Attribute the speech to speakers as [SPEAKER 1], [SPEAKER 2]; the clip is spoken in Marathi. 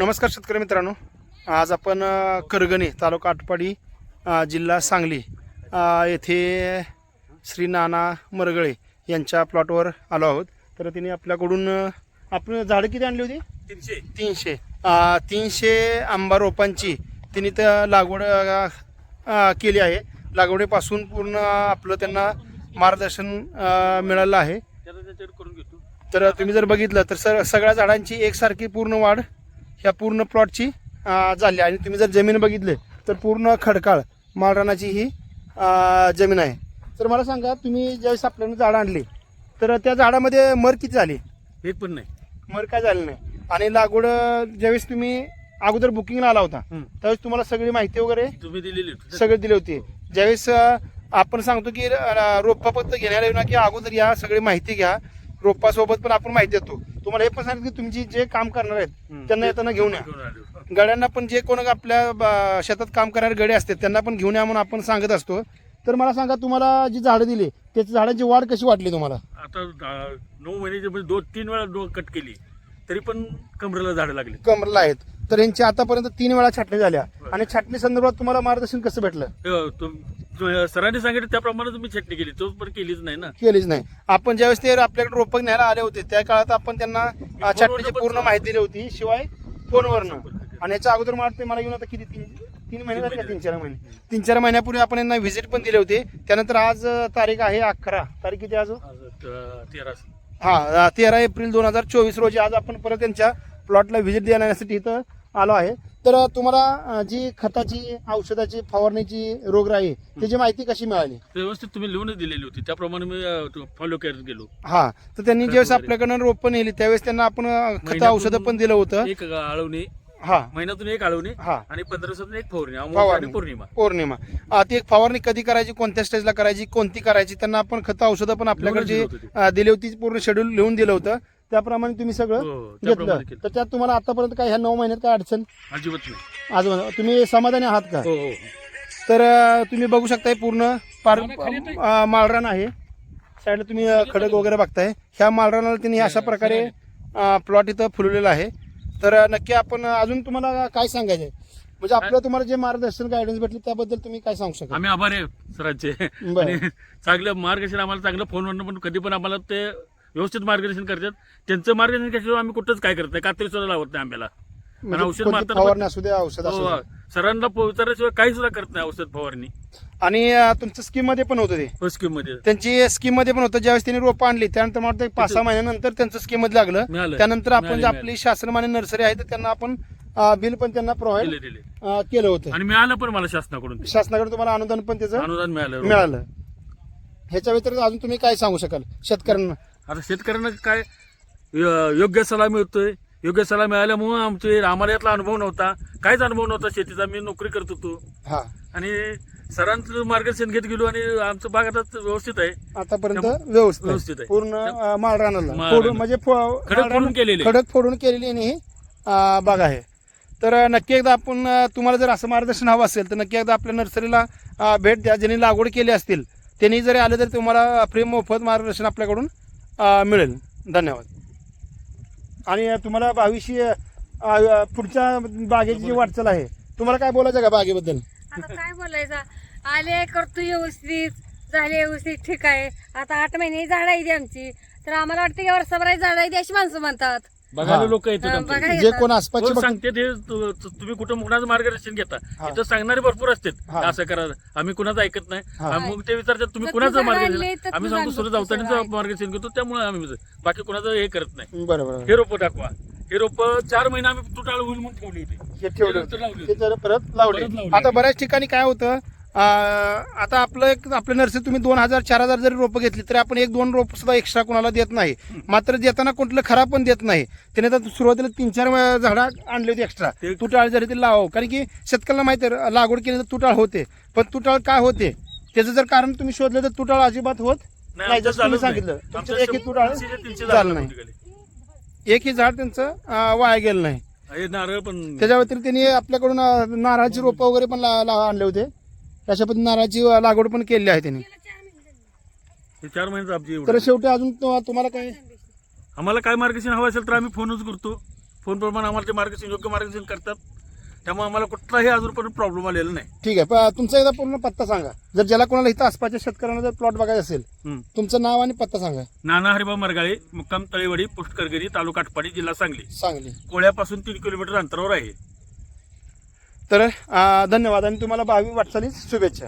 [SPEAKER 1] नमस्कार शेतकरी मित्रांनो. आज आपण करगणे तालुका आटपाडी जिल्हा सांगली येथे श्री नाना मरगळे यांच्या प्लॉटवर आलो आहोत. तर तिने आपल्याकडून आपण झाडं किती आणली होती?
[SPEAKER 2] तीनशे.
[SPEAKER 1] तीनशे. तीनशे आंबा रोपांची तिने त्या लागवड केली आहे. लागवडीपासून पूर्ण आपलं त्यांना मार्गदर्शन मिळालं आहे. तर तुम्ही जर बघितलं तर सर सगळ्या झाडांची एकसारखी पूर्ण वाढ ह्या पूर्ण प्लॉटची झाली. आणि तुम्ही जर जमीन बघितले तर पूर्ण खडकाळ माळरानाची ही जमीन आहे. तर मला सांगा तुम्ही ज्यावेळेस आपल्याला झाडं आणली तर त्या झाडामध्ये मर किती झाली?
[SPEAKER 2] एक पण नाही.
[SPEAKER 1] मर काय झाली नाही. आणि लागवड ज्यावेळेस तुम्ही अगोदर बुकिंगला आला होता. त्यावेळेस तुम्हाला सगळी माहिती वगैरे
[SPEAKER 2] तुम्ही दिलेली होती.
[SPEAKER 1] सगळे दिले होते. ज्यावेळेस अं, आपण सांगतो की अं, रोपा फक्त घेण्याला येऊ ना की अगोदर या सगळी माहिती घ्या. रोपासोबत पण आपण माहिती देतो. तुम्हाला हे पण सांगितलं की तुमची जे काम करणार आहेत. त्यांना येताना घेऊन या. गड्यांना पण जे कोण आपल्या ब- शेतात काम करणारे गडे असतात त्यांना पण घेऊन या म्हणून आपण सांगत असतो. तर मला सांगा तुम्हाला जी झाडं दिली त्याची झाडांची वाढ कशी वाटली तुम्हाला?
[SPEAKER 2] आता नऊ महिन्याचे म्हणजे दोन तीन वेळा दो कट केली तरी पण कमरेला झाडं लागली.
[SPEAKER 1] कमरला आहेत. तर यांची आतापर्यंत तीन वेळा छाटणी झाल्या. आणि छाटणी संदर्भात तुम्हाला मार्गदर्शन कसं भेटलं?
[SPEAKER 2] सरांनी सांगितलं त्याप्रमाणे तुम्ही चटणी केली. तो पण केलीच नाही ना.
[SPEAKER 1] केलीच नाही. आपण ज्यावेळेस ते आपल्याकडे रोपक न्यायला आले होते त्या काळात आपण त्यांना अ, छाटणीची पूर्ण माहिती दिली होती. शिवाय फोनवरनं. आणि याच्या अगोदर मला ते मला घेऊन आता किती तीन तीन महिने झाले का तीन चार महिने. तीन चार महिन्यापूर्वी आपण यांना व्हिजिट पण दिले होते. त्यानंतर आज अ, तारीख आहे अकरा. तारीख किती आज?
[SPEAKER 2] आज, अ, तेरा
[SPEAKER 1] हा तेरा एप्रिल दोन हजार चोवीस रोजी आज आपण परत त्यांच्या प्लॉटला व्हिजिट देण्यासाठी इथं आलो आहे. तर तुम्हाला जी खताची औषधाची फवारणीची रोगराई त्याची माहिती कशी मिळाली?
[SPEAKER 2] व्यवस्थित तुम्ही लिहूनच दिलेली होती. त्याप्रमाणे मी फॉलो करत गेलो.
[SPEAKER 1] हा तर त्यांनी ज्यावेळेस. आपल्याकडनं रोपं नेली त्यावेळेस त्यांना आपण खत औषधं पण दिलं होतं.
[SPEAKER 2] एक आळवणी.
[SPEAKER 1] हा.
[SPEAKER 2] महिन्यातून एक आळवणी
[SPEAKER 1] हा.
[SPEAKER 2] आणि पंधरा एक फवारणी पौर्णिमा.
[SPEAKER 1] पौर्णिमा. ती एक फवारणी कधी करायची कोणत्या स्टेजला करायची कोणती करायची त्यांना आपण खत औषधं पण आपल्याकडे
[SPEAKER 2] दिली होती
[SPEAKER 1] पूर्ण शेड्यूल लिहून दिलं होतं. त्याप्रमाणे तुम्ही सगळं
[SPEAKER 2] हो,
[SPEAKER 1] घेतलं.
[SPEAKER 2] केलं.
[SPEAKER 1] तर त्यात तुम्हाला आतापर्यंत काय ह्या नऊ महिन्यात काय अडचण?
[SPEAKER 2] अजिबात नाही.
[SPEAKER 1] आज तुम्ही समाधानी आहात का?
[SPEAKER 2] हो हो.
[SPEAKER 1] तर अ, तुम्ही बघू शकताय पूर्ण पार
[SPEAKER 2] माळरान.
[SPEAKER 1] अ, आहे. साईडला तुम्ही अ, खडक वगैरे बघताय. ह्या माळरानाला त्यांनी अशा प्रकारे प्लॉट इथं फुलवलेला आहे. तर अ, नक्की आपण अ, अजून तुम्हाला काय सांगायचं आहे? म्हणजे आपलं तुम्हाला जे मार्गदर्शन गायडन्स भेटले त्याबद्दल तुम्ही काय सांगू शकाल?
[SPEAKER 2] आम्ही आभारी आहे सरांचे.
[SPEAKER 1] बरं.
[SPEAKER 2] आणि चांगलं मार्गदर्शन आम्हाला चांगलं फोनवरनं पण कधी पण आम्हाला ते व्यवस्थित मार्गदर्शन करतात. त्यांचं मार्गदर्शन केल्याशिवाय आम्ही कुठंच काय करत नाही. कात्री सुद्धा लावत नाही आम्हाला.
[SPEAKER 1] म्हणजे
[SPEAKER 2] औषध मारताना
[SPEAKER 1] असू द्या औषध असू
[SPEAKER 2] हो,
[SPEAKER 1] द्या.
[SPEAKER 2] सरांना विचारल्याशिवाय काही सुद्धा करत नाही औषध फवारणी.
[SPEAKER 1] आणि अ, तुमचं स्कीममध्ये पण होतं ते.
[SPEAKER 2] स्कीममध्ये.
[SPEAKER 1] त्यांची स्कीममध्ये पण होतं. ज्यावेळेस त्यांनी रोपं आणली त्यानंतर मला वाटतं एक पाच सहा महिन्यानंतर त्यांचं स्कीममध्ये लागलं.
[SPEAKER 2] मिळालं.
[SPEAKER 1] त्यानंतर आपण
[SPEAKER 2] मिळालं,
[SPEAKER 1] जे आपली शासनमान्य नर्सरी आहे तर त्यांना आपण बिल पण त्यांना प्रोव्हाइड
[SPEAKER 2] दिले दिले.
[SPEAKER 1] केलं होतं.
[SPEAKER 2] आणि मिळालं पण मला शासनाकडून ते.
[SPEAKER 1] शासनाकडे तुम्हाला अनुदान पण त्याचं
[SPEAKER 2] अनुदान मिळालं
[SPEAKER 1] मिळालं. ह्याच्या व्यतिरिक्त अजून तुम्ही काय सांगू शकाल? शेतकऱ्यांना.
[SPEAKER 2] आता शेतकऱ्यांना काय योग्य सल्ला मिळतोय? योग्य सल्ला मिळाल्यामुळे आमचे आम्हाला यातला अनुभव नव्हता. काहीच अनुभव नव्हता शेतीचा. मी नोकरी करत होतो.
[SPEAKER 1] हा.
[SPEAKER 2] आणि सरांचं मार्गदर्शन घेत गेलो आणि आमचं बाग आता व्यवस्थित आहे.
[SPEAKER 1] आतापर्यंत व्यवस्थित
[SPEAKER 2] व्यवस्थित
[SPEAKER 1] आहे. पूर्ण माळरानाला. फोडून म्हणजे
[SPEAKER 2] खडक फोडून केलेली.
[SPEAKER 1] खडक फोडून केलेली आणि ही बाग आहे. तर नक्की एकदा आपण तुम्हाला जर असं मार्गदर्शन हवं असेल तर नक्की एकदा आपल्या नर्सरीला भेट द्या. ज्यांनी लागवड केली असतील त्यांनी जरी आले तर तुम्हाला फ्री मोफत मार्गदर्शन आपल्याकडून मिळेल. धन्यवाद. आणि तुम्हाला भविष्य पुढच्या बागेची जी वाटचाल आहे तुम्हाला काय बोलायचं का बागेबद्दल?
[SPEAKER 3] आता काय बोलायचं? आले करतो व्यवस्थित. झाले व्यवस्थित ठीक आहे. आता आठ महिने झाड आहे आमची. तर आम्हाला वाटतं की वर्षभर झाड आहे अशी माणसं म्हणतात.
[SPEAKER 2] बघायला. लोक येतात
[SPEAKER 1] जे. कोण आसपासचे
[SPEAKER 2] कोण
[SPEAKER 1] बघ-
[SPEAKER 2] सांगते ते तु- तु- तुम्ही कुठं कुणाचं मार्गदर्शन घेता
[SPEAKER 1] हा.
[SPEAKER 2] इथं सांगणारे भरपूर असतात
[SPEAKER 1] हा.
[SPEAKER 2] असं करा आम्ही कुणाचं ऐकत नाही
[SPEAKER 1] हा.
[SPEAKER 2] आम्ही मग ते विचारतात तुम्ही कुणाचं
[SPEAKER 3] तुझं आणलंय,
[SPEAKER 2] मार्गदर्शन
[SPEAKER 3] तर
[SPEAKER 2] आम्ही
[SPEAKER 3] तुझं
[SPEAKER 2] सांगतो
[SPEAKER 3] आणलं, तुझं
[SPEAKER 2] अवतारीचं
[SPEAKER 3] आहे.
[SPEAKER 2] मार्गदर्शन घेतो त्यामुळे आम्ही बाकी कुणाचं हे करत नाही
[SPEAKER 1] बरोबर
[SPEAKER 2] हे रोपं टाकवा हे रोपं चार महिने आम्ही तुटाळ होईल म्हणून ठेवली होती
[SPEAKER 1] हे ठेवलं
[SPEAKER 2] नंतर लावली
[SPEAKER 1] ते जरा परत लावले
[SPEAKER 2] परत लावली.
[SPEAKER 1] आता बऱ्याच ठिकाणी काय होतं आता आपलं एक आपल्या नर्सरी तुम्ही दोन हजार चार हजार जरी रोपं घेतली तरी आपण एक दोन रोप सुद्धा एक्स्ट्रा कोणाला देत नाही. मात्र देताना कुठलं खराब पण देत नाही. त्याने तर सुरुवातीला तीन चार झाडं आणली होती एक्स्ट्रा तुटाळ जरी ते लावावं कारण की शेतकऱ्याला माहिती आहे लागवड केली तर तुटाळ होते. पण तुटाळ काय होते? त्याचं जर कारण तुम्ही शोधलं तर तुटाळ अजिबात होत नाही जसं तुम्ही. सांगितलं. तुमचं एकही तुटाळ झालं नाही. एकही झाड त्यांचं वाया गेलं नाही.
[SPEAKER 2] नारळ पण
[SPEAKER 1] त्याच्या व्यतिरिक्त त्यांनी आपल्याकडून नारळाची रोपं वगैरे पण आणले होते. अशा पद्धतीने नारळाची लागवड पण केली आहे त्यांनी.
[SPEAKER 2] हे चार महिन्याचं आमची एवढं
[SPEAKER 1] तर शेवटी अजून तु- तुम्हाला काय?
[SPEAKER 2] आम्हाला काय मार्गदर्शन हवं असेल तर आम्ही फोनच करतो. फोनप्रमाणे आम्हाला ते मार्गदर्शन योग्य मार्गदर्शन करतात. त्यामुळे आम्हाला कुठलाही अजूनपर्यंत प्रॉब्लेम आलेला नाही.
[SPEAKER 1] ठीक आहे प- तुमचा एकदा पूर्ण पत्ता सांगा. जर ज्याला कोणाला इथं आसपासच्या शेतकऱ्यांना जर प्लॉट बघायचा असेल
[SPEAKER 2] हं.
[SPEAKER 1] तुमचं नाव आणि पत्ता सांगा.
[SPEAKER 2] नाना हरिबा मरगाळे मुक्काम तळेवाडी पोस्ट करगरी तालुका आटपाडी जिल्हा सांगली.
[SPEAKER 1] सांगली.
[SPEAKER 2] कोळ्यापासून तीन किलोमीटर अंतरावर आहे.
[SPEAKER 1] तर धन्यवाद आणि तुम्हाला भावी वाटचालीस शुभेच्छा.